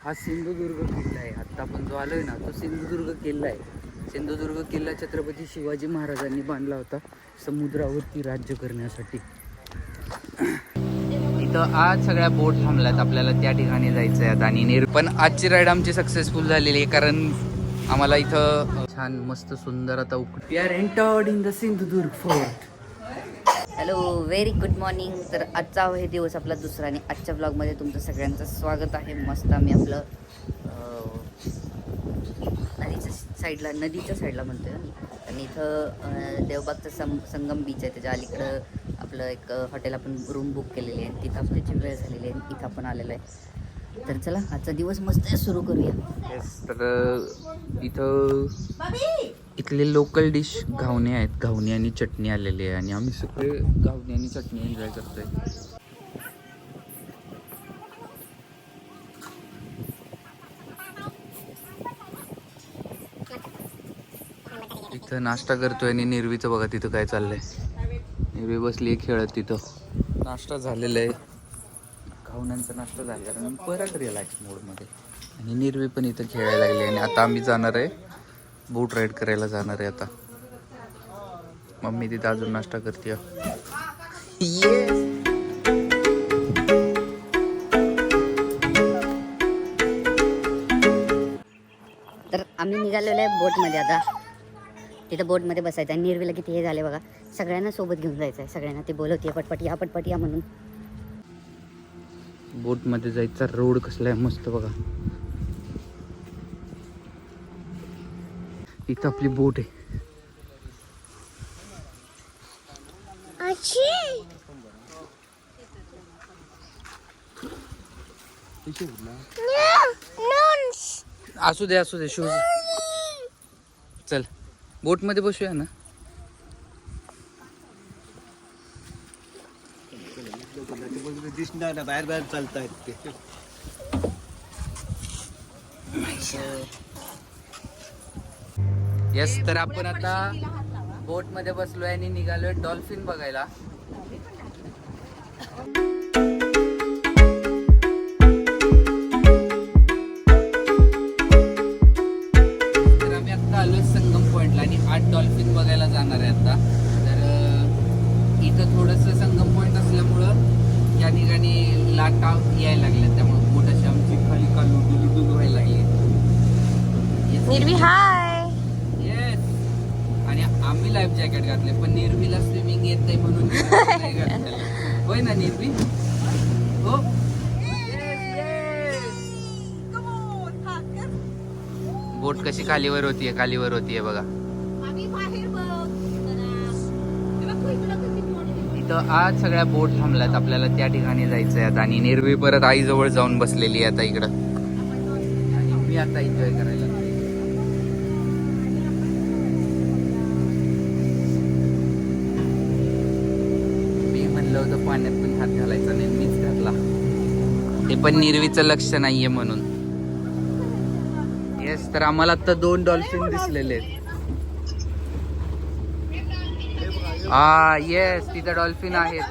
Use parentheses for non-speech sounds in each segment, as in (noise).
हा सिंधुदुर्ग किल्ला आहे. आत्ता आपण जो आलोय ना तो सिंधुदुर्ग किल्ला आहे. सिंधुदुर्ग किल्ला छत्रपती शिवाजी महाराजांनी बांधला होता समुद्रावरती राज्य करण्यासाठी. इथं आज सगळ्या बोट थांबल्यात. आपल्याला त्या ठिकाणी जायचं आहे आणि नेर पण आजची राईड आमची सक्सेसफुल झालेली आहे कारण आम्हाला इथं छान मस्त सुंदर आता उकटी we are entered in the Sindhudurg fort hello very good morning तर आजचा हे दिवस आपला दुसरा आणि आजच्या ब्लॉगमध्ये तुमचं सगळ्यांचं स्वागत आहे. मस्त आम्ही आपलं अं, नदीच्या साईडला नदीच्या साईडला म्हणतोय ना आणि इथं देवबागचं सं संगम बीच आहे. त्याच्या अलीकडं आपलं एक हॉटेल आपण रूम बुक केलेली आहे. तिथं आपल्याची वेळ झालेली आहे इथं आपण आलेलो आहे. तर चला आजचा दिवस मस्त सुरू करूया. येस तर इथं इथले लोकल डिश घावणे आहेत. घावणे आणि चटणी आलेली आहे आणि आम्ही सगळे घावणे आणि चटणी एन्जॉय करतोय. इथं नाश्ता करतोय आणि निर्वीचं बघा तिथं काय चाललंय. निर्वी बसली खेळत तिथं. नाश्ता झालेला आहे. घावण्यांचा नाश्ता झाला कारण परत रिलॅक्स मोडमध्ये आणि निर्वी पण इथं खेळायला लागली आणि आता आम्ही जाणार आहे बोट राईड करायला जाणार आहे आता. मम्मी तिथं अजून नाश्ता करते. तर आम्ही निघालेलो आहे बोटमध्ये आता. तिथं बोटमध्ये बसायचं आणि निर्वीला किती हे झाले बघा. सगळ्यांना सोबत घेऊन जायचं आहे सगळ्यांना ते बोलवते पटपट या पटपट या म्हणून. बोटमध्ये जायचा रोड कसला आहे मस्त बघा. इथं आपली बोट आहे. असू दे असू दे शूज चल बोटमध्ये बसूया ना. दिसणार ना बाहेर बाहेर चालतायत ते. येस तर आपण आता बोटमध्ये बसलोय आणि निघालोय डॉल्फिन बघायला. जॅकेट घातले पण निर्वीला स्विमिंग येत नाही म्हणून (laughs) नाही घातलेलं. होय ना निर्वी? हो? बोट कशी खालीवर होतीये खालीवर होतीये बघा. इथं आज सगळ्या बोट थांबल्यात आपल्याला त्या ठिकाणी जायचंय आता. आणि निर्वी परत आईजवळ जाऊन बसलेली आहे आता इकडं. मी आता एन्जॉय करायला. पण निर्वीचं लक्ष नाहीये म्हणून. येस तर आम्हाला आता दोन डॉल्फिन दिसलेले आहेत. हा येस तिथे डॉल्फिन आहेत.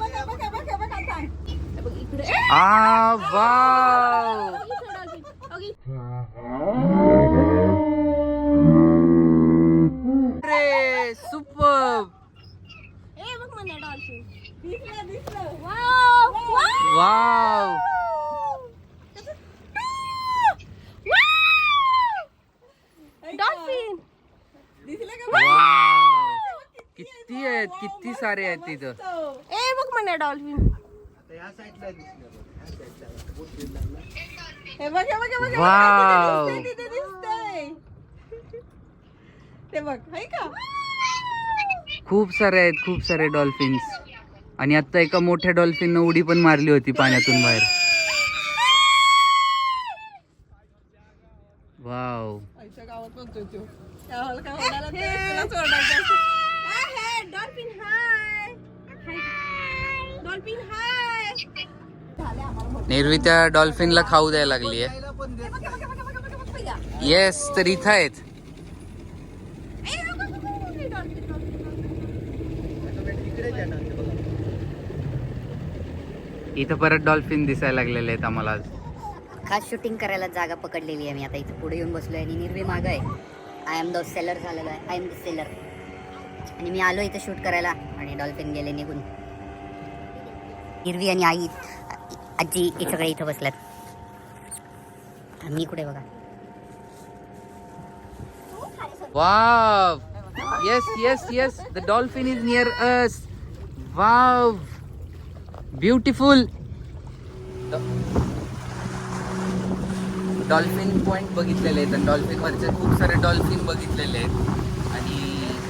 आ वाव रे सुपर वाव वाव किती आहेत किती सारे आहेत तिथं ए बघ म्हणे डॉल्फिन या साईडला दिसलं हे बघ हे बघ हे बघ वाव तिथे दिसतंय ते बघ हाय का खूप सारे आहेत खूप सारे डॉल्फिन्स आणि आता एका मोठ्या डॉल्फिन उडी पण मारली होती पाण्यातून बाहेर वाव आईच्या गावात म्हणतोय तो गावाला काय म्हणाला ते तुलाच ओरडायचं असतं. डॉल्फिन हाय. डॉल्फिन हाय. नेरवी त्या डॉल्फिनला खाऊ द्यायला लागली आहे. येस तर इथं आहेत. इथं परत डॉल्फिन दिसायला लागलेले आहेत आम्हाला आज. खास शूटिंग करायला जागा पकडलेली आहे मी. आता इथे पुढे येऊन बसलो आहे आणि निर्वी मागं आहे. आय एम द सेलर झालेलो आहे. आय एम द सेलर आणि मी आलो इथं शूट करायला आणि डॉल्फिन गेले निघून. हिरवी आणि आई आजी हे सगळे इथं बसल्यात. मी कुठे बघा? Wow! Yes yes yes the dolphin is near us wow beautiful dolphin point बघितलेले आहेत डॉल्फिन वरचे खूप सारे डॉल्फिन बघितलेले आहेत.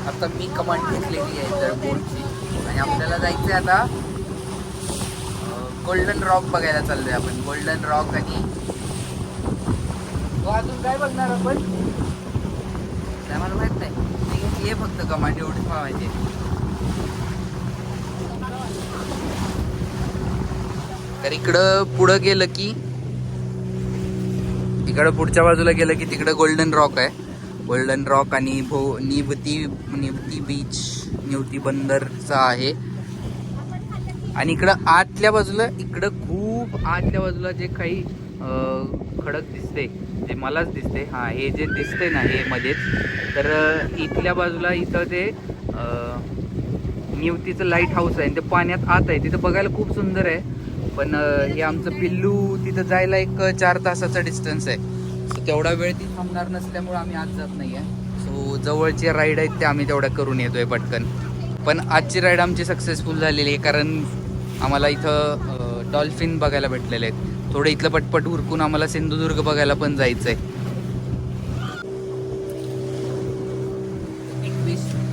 आता मी कमांड घेतलेली आहे तर बोटची आणि आपल्याला जायचं आहे आता गोल्डन रॉक बघायला चाललोय आपण. गोल्डन रॉक आणि तो अजून काय बघणार आपण? काय मला माहीत नाही. मी घेतली फक्त कमांड एवढीच मला माहिती आहे. तर इकडं पुढं गेलं की इकडं पुढच्या बाजूला गेलं की तिकडं गोल्डन रॉक आहे. गोल्डन रॉक आणि भो निवती निवती बीच निवती बंदरचा आहे. आणि इकडं आतल्या बाजूला इकडं खूप आतल्या बाजूला जे काही खडक दिसते जे मलाच दिसते हा हे जे दिसते ना हे मध्येच तर इथल्या बाजूला इथं ते निवतीचं लाइट हाऊस आहे. आणि ते पाण्यात आत आहे. तिथं बघायला खूप सुंदर आहे. पण हे आमचं पिल्लू तिथं जायला एक चार तासाचा डिस्टन्स आहे. सो तेवढा वेळ ती थांबणार नसल्यामुळे आम्ही आज जात नाही आहे सो जवळचे राईड आहेत ते आम्ही तेवढ्या करून येतोय पटकन. पण आजची राईड आमची सक्सेसफुल झालेली आहे कारण आम्हाला इथं डॉल्फिन बघायला भेटलेले आहेत. थोडं इथलं पटपट उरकून आम्हाला सिंधुदुर्ग बघायला पण जायचं आहे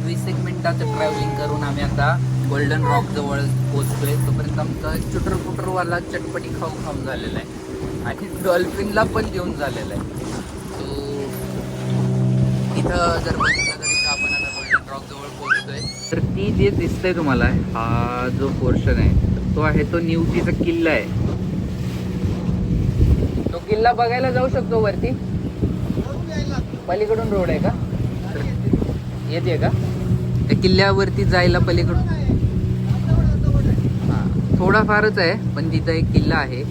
वीस एक मिनिटाचं ट्रॅव्हलिंग करून आम्ही आता गोल्डन रॉक जवळ पोहोचतोय. तोपर्यंत आमचा चुटर फुटरवाला चटपटी खाऊ खाऊन झालेला आहे. आणि डॉल्फिनला पण देऊन झालेलं आहे. सो इथं जर बघितलं तर इथं आपण आता गोल्डन जवळ पोहोचतोय. तर ती जे दिसतंय तुम्हाला हा जो पोर्शन आहे तो आहे तो निवतीचा किल्ला आहे. तो किल्ला बघायला जाऊ शकतो वरती? पलीकडून रोड आहे का? येते का? त्या किल्ल्यावरती जायला पलीकडून. हा थोडाफारच आहे पण तिथं एक किल्ला आहे.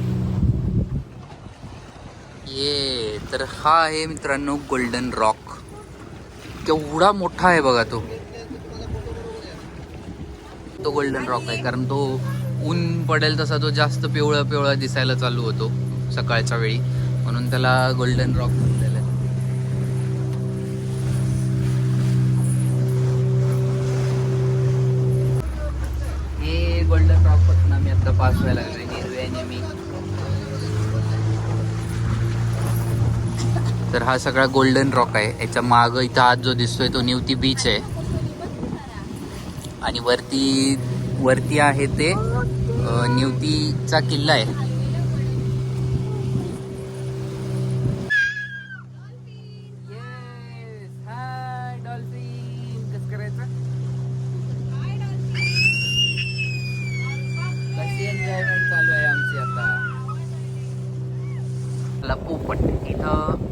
ये तर हा आहे मित्रांनो गोल्डन रॉक केवढा मोठा आहे बघा तो. तो गोल्डन रॉक आहे कारण तो ऊन पडेल तसा तो जास्त पिवळा पिवळा दिसायला चालू होतो सकाळच्या वेळी. म्हणून त्याला गोल्डन रॉक म्हटलेलं आहे. हे गोल्डन रॉकपासून आम्ही आता पास व्हायला लागलोय. हिरव्याने आणि मी. तर हा सगळा गोल्डन रॉक आहे. याच्या माग इथं आज जो दिसतोय तो निवती बीच आहे. आणि वरती वरती आहे ते निवतीचा किल्ला आहे कशी एन्जॉयमेंट चालू आहे आमची आता मला पोपट इथं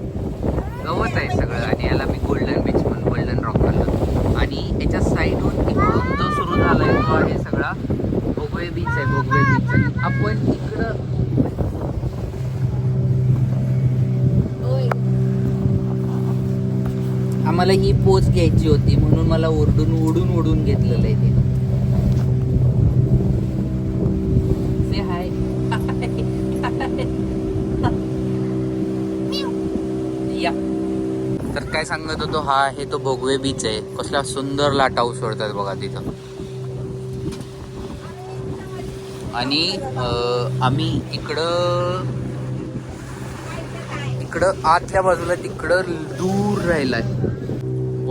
गवत आहे सगळं आणि याला मी गोल्डन बीच म्हणून गोल्डन रॉक म्हणलं आणि याच्या साईडहून इकडून जो सुरू झालाय तो आहे सगळा भोगवे बीच आहे भोगवे बीच आणि आपण इकडं आम्हाला ही पोच घ्यायची होती म्हणून मला ओरडून ओढून ओढून घेतलेलं आहे तिनं हाय या. तर काय सांगत होतो हा आहे तो भोगवे बीच आहे. कसला सुंदर लाटा उसळतात बघा तिथं. आणि आम्ही इकडं इकडं आतल्या बाजूला तिकडं दूर राहिला आहे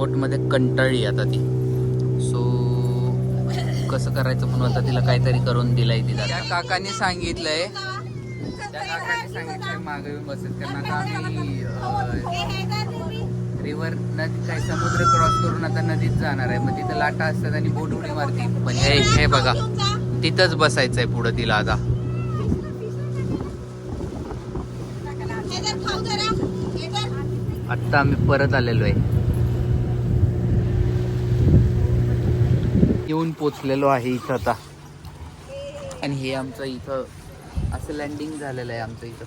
बोटमध्ये कंटाळली आता ती. सो कसं करायचं म्हणून आता तिला काहीतरी करून दिलंय तिला त्या काकाने सांगितलंय. त्या काकाने सांगितलंय मागे येऊन बसेल कारण आता आम्ही रिव्हर नदी काय समुद्र क्रॉस करून आता नदीत जाणार आहे. मग तिथं लाटा असतात आणि बोट उडी मारती. पण हे हे बघा. तिथंच बसायचंय पुढं तिला आता. आत्ता आम्ही परत आलेलो आहे. येऊन पोचलेलो आहे इथं आता. आणि हे आमचं इथं असं लँडिंग झालेलं आहे आमचं इथं.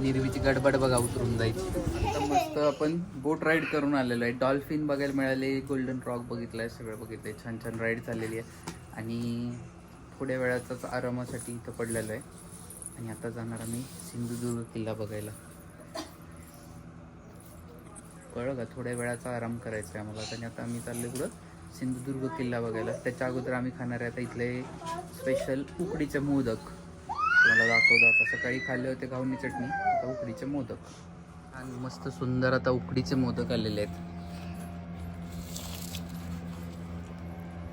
निर्वीची गडबड बघा उतरून जायची मस्त आपण बोट राईड करून आलेलो आहे. डॉल्फिन बघायला मिळाले गोल्डन रॉक बघितलं आहे सगळं बघितलं आहे छान छान राईड चाललेली आहे. आणि थोड्या वेळाचाच आरामासाठी इथं पडलेलं आहे. आणि आता जाणार आम्ही सिंधुदुर्ग किल्ला बघायला. कळलं का? थोड्या वेळाचा आराम करायचा आहे आम्हाला. आणि आता आम्ही चालले पुढं सिंधुदुर्ग किल्ला बघायला. त्याच्या अगोदर आम्ही खाणार आहे आता इथले स्पेशल उकडीचे मोदक. तुम्हाला दाखवतो आता. सकाळी खाल्ले होते घावणी चटणी आता उकडीचे मोदक. आणि मस्त सुंदर आता उकडीचे मोदक आलेले आहेत.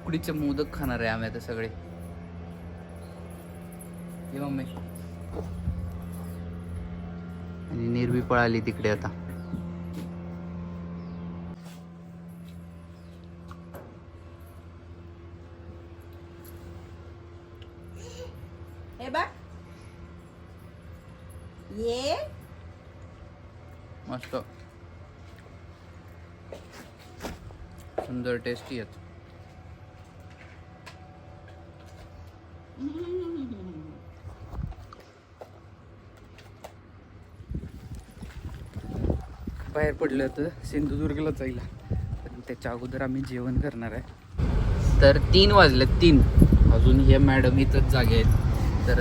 उकडीचे मोदक खाणार आहे आम्ही आता सगळे. मम्मी. आणि निर्वी पळाली तिकडे आता. हे बघ. ये. मस्त. सुंदर टेस्टी आहेत. बाहेर पडलं होतं सिंधुदुर्गला जाईल त्याच्या अगोदर आम्ही जेवण करणार आहे. तर तीन वाजले तीन. अजून हे मॅडम इथंच जागे आहेत. तर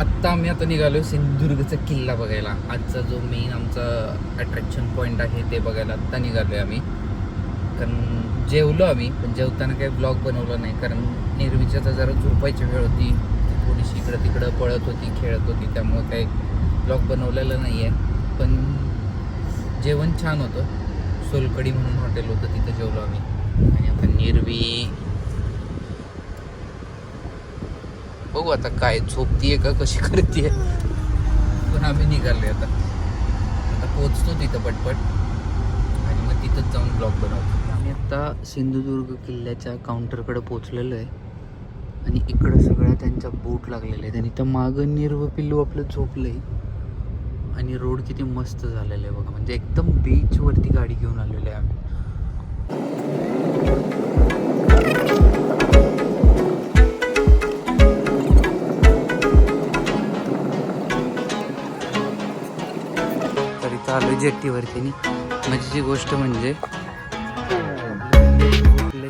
आत्ता आम्ही आता निघालो सिंधुदुर्गचा किल्ला बघायला. आजचा जो मेन आमचा अट्रॅक्शन पॉईंट आहे ते बघायला आत्ता निघालो आहे आम्ही. कारण जेवलो आम्ही पण जेवताना काही ब्लॉग बनवला नाही. कारण निर्वीच्या तर जरा झोपायची वेळ होती. थोडीशी इकडं तिकडं पळत होती खेळत होती त्यामुळं काही ब्लॉग बनवलेलं नाही आहे पण जेवण छान होतं. सोलकडी म्हणून हॉटेल होतं तिथं जेवलो आम्ही. आणि आता निर्वी बघू आता काय झोपतीये का कशी करते पण आम्ही निघाले आता. आता पोचतो तिथं पटपट. आणि मग तिथंच जाऊन ब्लॉग बनवतो. आम्ही आता सिंधुदुर्ग किल्ल्याच्या काउंटरकडे पोचलेलो आहे. आणि इकडं सगळ्या त्यांच्या बोट लागलेल्या आहेत. आणि तर मागं निर्व पिल्लू आपलं झोपलंय. आणि रोड किती मस्त झालेलं आहे बघा. म्हणजे एकदम बीचवरती गाडी घेऊन आलेली आहे. जेट्टीवरती मजेची गोष्ट म्हणजे झोपले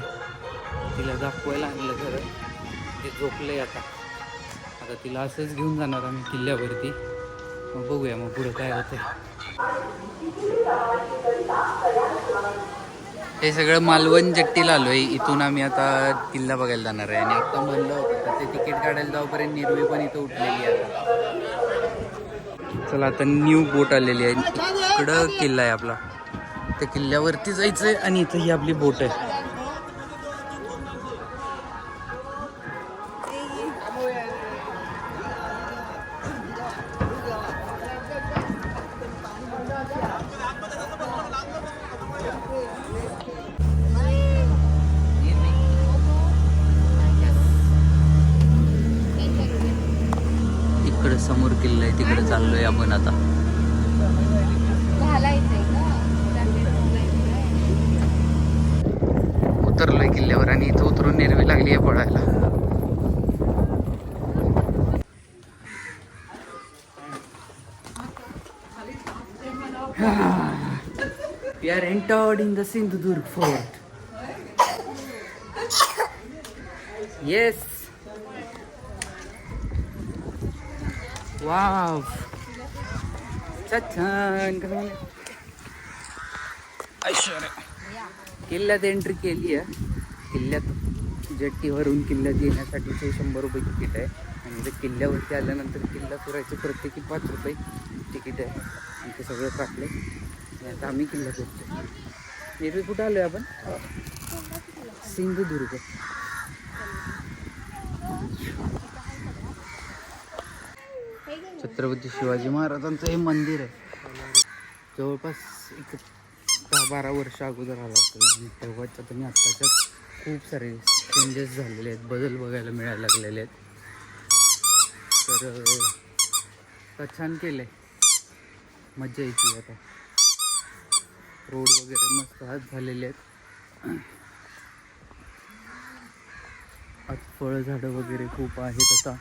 तिला दाखवायला आणलं खरं. ते झोपले आता. आता तिला असंच घेऊन जाणार आम्ही किल्ल्यावरती. मग बघूया मग पुढं काय होतंय. हे सगळं मालवण जेट्टीला आलोय. इथून आम्ही आता किल्ला बघायला जाणार आहे. आणि आता म्हणलं होतं तर ते तिकीट काढायला जाऊपर्यंत निर्वी पण इथं उठलेली आहे चला आता न्यू बोट आलेली आहे. इकडं किल्ला आहे आपला. त्या किल्ल्यावरती जायचं आहे आणि इथं ही आपली बोट आहे. We are entered in the Sindhudurg fort. Yes. Wow. छान किल्ल्यात एंट्री केली आहे किल्ल्यात जट्टीवरून किल्ल्यात येण्यासाठीचे शंभर रुपये तिकीट आहे आणि जर किल्ल्यावरती आल्यानंतर किल्ला फिरायचं प्रत्येकी पाच रुपये तिकीट आहे आणि ते सगळं काढलं आणि आता आम्ही किल्ला फिरतो एरवी कुठं आलोय आपण? सिंधुदुर्ग. छत्रपती शिवाजी महाराजांचं हे मंदिर आहे. जवळपास एक दहा बारा वर्ष अगोदर आला असेल आणि तेव्हाच्या तुम्ही आत्ताच्या खूप सारे चेंजेस झालेले आहेत. बदल बघायला मिळायला लागलेले आहेत. तर छान केलं आहे मजा येते आता. रोड वगैरे मस्त आज झालेले आहेत. आज फळझाडं वगैरे खूप आहेत आता.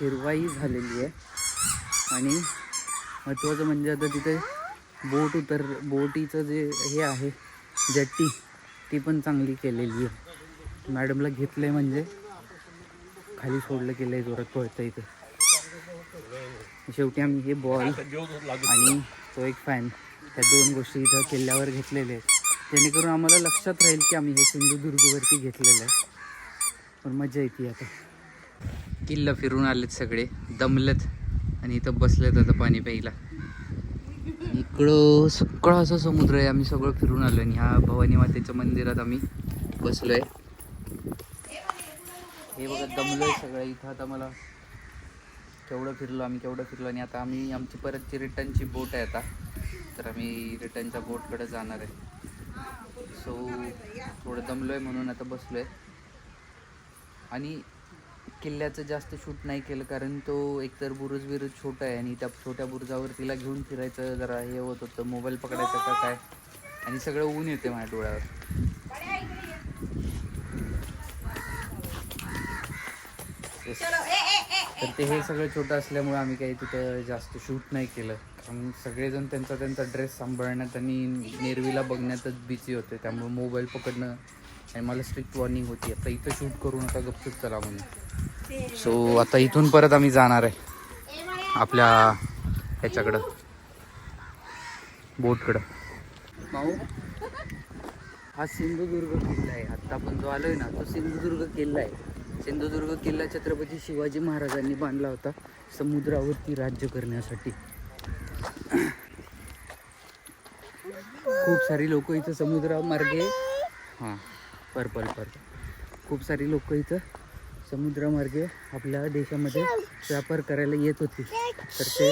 हिरवाई झालेली आहे. आणि महत्त्वाचं म्हणजे आता तिथे बोट उतर बोटीचं जे हे आहे जट्टी ती पण चांगली केलेली आहे. मॅडमला घेतलं आहे म्हणजे. खाली सोडलं गेलं आहे जोरात पळतं इथे. शेवटी आम्ही हे बॉल आणि तो एक फॅन ह्या दोन गोष्टी इथं किल्ल्यावर घेतलेल्या आहेत. जेणेकरून आम्हाला लक्षात राहील की आम्ही हे सिंधुदुर्गवरती घेतलेलं आहे. पण मजा येते आता. किल्ला फिरून आलेत सगळे दमलेत आणि इथं बसलेत आता पाणी प्यायला. इकडं सगळं असं समुद्र आहे आम्ही सगळं फिरून आलो आणि ह्या भवानी मातेच्या मंदिरात आम्ही बसलोय. हे बघा दमलोय सगळं. इथं आता मला केवढं फिरलो आम्ही केवढं फिरलो आणि आता आम्ही आमची परतची रिटर्नची बोट आहे आता तर आम्ही रिटर्नच्या बोटकडे जाणार आहे. सो थोडं दमलो आहे म्हणून आता बसलो आहे आणि किल्ल्याचं जास्त शूट नाही केलं कारण तो एकतर बुरुज बिरुज छोटा आहे आणि त्या छोट्या बुरुजावर तिला घेऊन फिरायचं जरा हे होत होतं मोबाईल पकडायचं का काय? आणि सगळं ऊन येते माझ्या डोळ्यावर. Yes. तर ते हे सगळं छोटं असल्यामुळे आम्ही काही तिथं जास्त शूट नाही केलं. कारण सगळेजण त्यांचा त्यांचा ड्रेस सांभाळण्यात आणि नेरवीला बघण्यातच बिझी होते. त्यामुळे मोबाईल पकडणं आणि मला स्ट्रिक्ट वॉर्निंग होती आता इथं शूट करू नका गपचूप चला म्हणून. सो आता इथून परत आम्ही जाणार आहे. आपल्या ह्याच्याकडं. बोटकडं. भाऊ हा सिंधुदुर्ग किल्ला आहे. आत्ता आपण जो आलोय ना तो सिंधुदुर्ग किल्ला आहे. सिंधुदुर्ग किल्ला छत्रपती शिवाजी महाराजांनी बांधला होता. समुद्रावरती राज्य करण्यासाठी. खूप सारी लोक इथं समुद्रामार्गे हां पर्पल पर्पल. खूप सारी लोक इथं समुद्रामार्गे आपल्या देशामध्ये व्यापार करायला येत होती. तर ते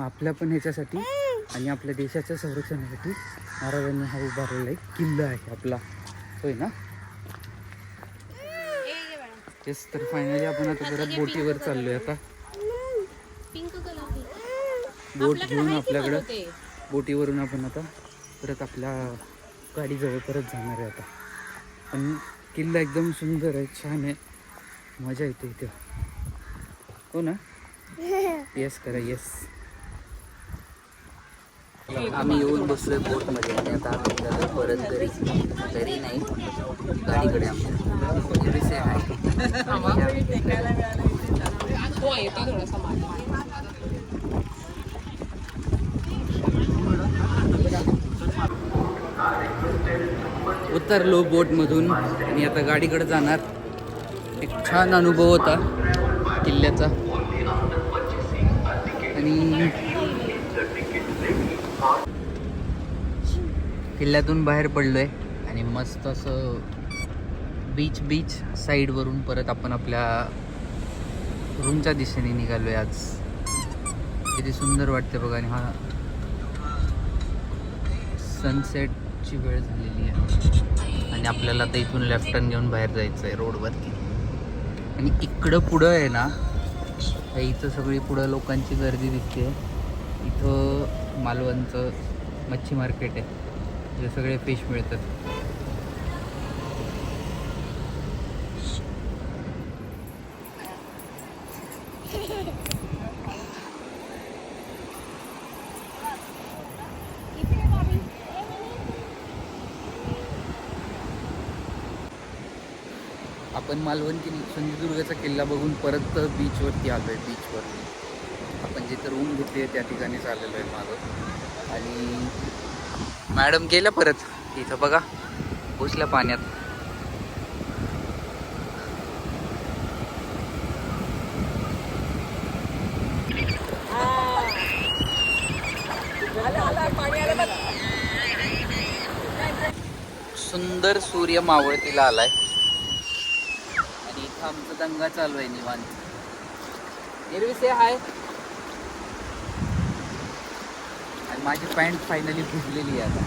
आपल्या पण ह्याच्यासाठी आणि आपल्या देशाच्या संरक्षणासाठी महाराजांनी हा उभारलेला एक किल्ला आहे आपला. होय ना? तेच तर फायनली आपण आता परत बोटीवर चाललोय आता. पिंक कलर बोट घेऊन आपल्याकडं. बोटीवरून आपण आता परत आपल्या गाडीजवळ परत जाणार आहे आता. पण किल्ला एकदम सुंदर आहे छान आहे. मजा येते इथे. हो ना? (laughs) येस करा येस आम्ही येऊन बसलोय बोटमध्ये आणि आता आम्ही परत घरी. घरी नाही गाडीकडे आमच्या. विषय आहे. उतरलो बोटमधून. आणि आता गाडीकडे जाणार. एक छान अनुभव होता किल्ल्याचा. आणि किल्ल्यातून बाहेर पडलो आहे आणि मस्त असं बीच बीच साईडवरून परत आपण आपल्या रूमच्या दिशेने निघालो आहे आज. किती सुंदर वाटते बघा आणि हा सनसेटची वेळ झालेली आहे. आणि आपल्याला तर इथून लेफ्ट टर्न घेऊन बाहेर जायचं आहे रोडवरती आणि इकडं पुढं आहे ना इथं सगळी पुढं लोकांची गर्दी दिसते इथं मालवणचं मच्छी मार्केट आहे. हे सगळे फिश मिळतात. आपण मालवण किल्ला सिंधुदुर्गाचा किल्ला बघून परत बीचवरती आलो आहे बीचवरती आपण जिथं रूम घेतली आहे त्या ठिकाणी आलेलो आहे मागं. आणि मॅडम गेल्या परत. इथं बघा घुसल्या पाण्यात. सुंदर सूर्य मावळतीला आलाय. आणि इथं आमचं दंगा चालू आहे निवांत. एरवी हाय आणि माझी पॅन्ट फायनली भिजलेली आहे आता.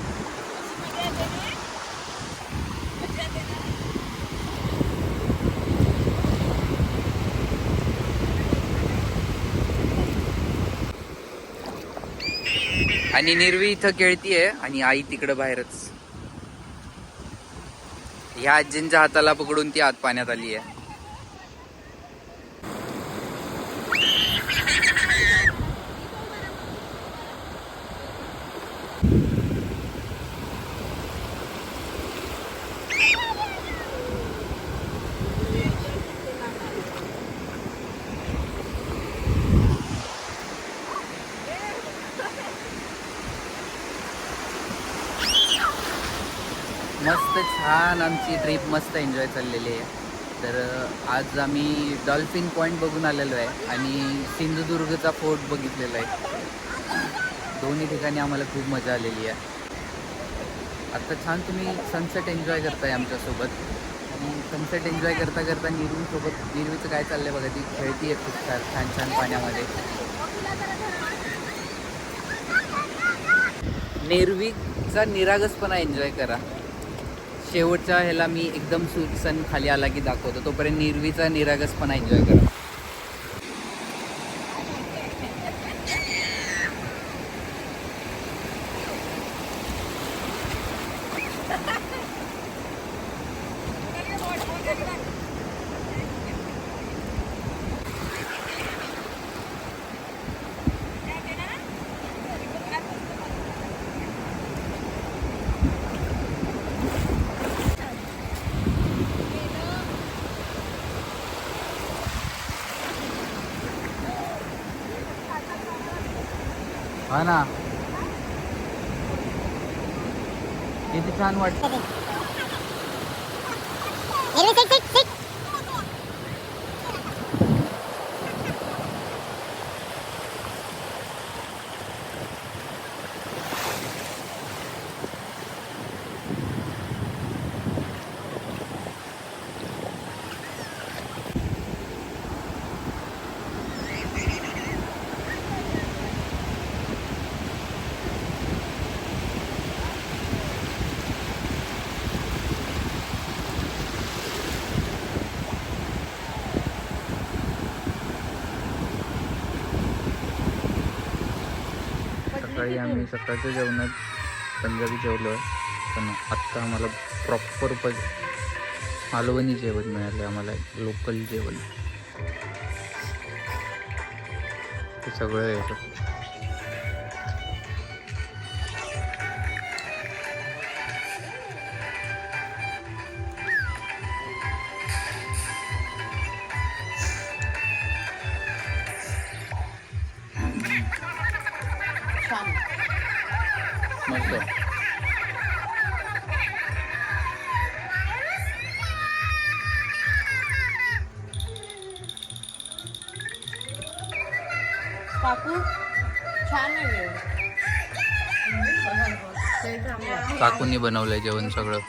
आणि निर्वी इथं खेळतीये आणि आई तिकडं बाहेरच. ह्या आजींच्या हाताला पकडून ती आत पाण्यात आली आहे मस्त छान आमची ट्रिप मस्त एन्जॉय चाललेली आहे. तर आज आम्ही डॉल्फिन पॉईंट बघून आलेलो आहे आणि सिंधुदुर्गचा फोर्ट बघितलेला आहे. दोन्ही ठिकाणी आम्हाला खूप मजा आलेली आहे. आत्ता छान तुम्ही सनसेट एन्जॉय करताय आमच्यासोबत. आणि सनसेट एन्जॉय करता करता निरवीसोबत निरवीचं काय चाललं आहे बघा ती खेळती आहे खूप छान छान छान पाण्यामध्ये. नेरवीचा निरागसपणा एन्जॉय करा. शेवटच्या ह्याला मी एकदम सु खाली आला की दाखवतो. तोपर्यंत निर्वीचा निरागसपणा एन्जॉय करा. हा ना. किती छान वाटतं सकाळी आम्ही सकाळच्या जेवणात पंजाबी जेवलो आहे. पण आत्ता आम्हाला प्रॉपर प मालवणी जेवण मिळालं आम्हाला लोकल जेवण. ते सगळं येतं आहे बनवलंय जेवण सगळं.